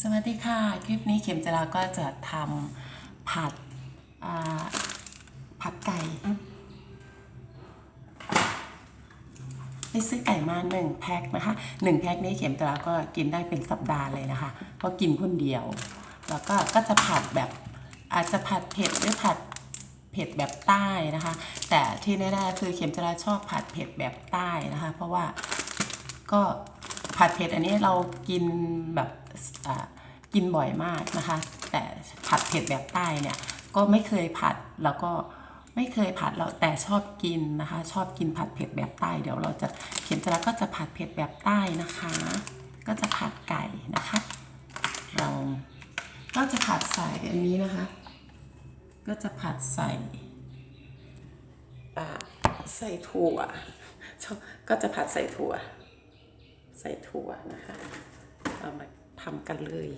สวัสดีค่ะ คลิปนี้เข็มจราก็จะทำผัดผัดไก่ไปซื้อไก่มาหนึ่งแพ็คนะคะหนึ่งแพ็คนี้เข็มจราก็กินได้เป็นสัปดาห์เลยนะคะ เพราะกินคนเดียว แล้วก็ก็จะผัดแบบอาจจะผัดเผ็ดหรือผัดเผ็ดแบบใต้นะคะ แต่ที่แน่ๆคือเข็มจราชอบผัดเผ็ดแบบใต้นะคะ เพราะว่าก็ ผัดเผ็ดอันนี้เรากินแบบกินบ่อยมากนะคะ แต่ผัดเผ็ดแบบใต้เนี่ยก็ไม่เคยผัดแล้วก็ไม่เคยผัดเราแต่ชอบกินนะคะ ชอบกินผัดเผ็ดแบบใต้ เดี๋ยวเราจะเขียนจะแล้วก็จะผัดเผ็ดแบบใต้นะคะ ก็จะผัดไก่นะคะ เราก็จะผัดใส่อันนี้นะคะ ก็จะผัดใส่ใส่ถั่วก็จะผัดใส่ถั่ว ใส่ถั่วนะคะ เอามาทำกันเลย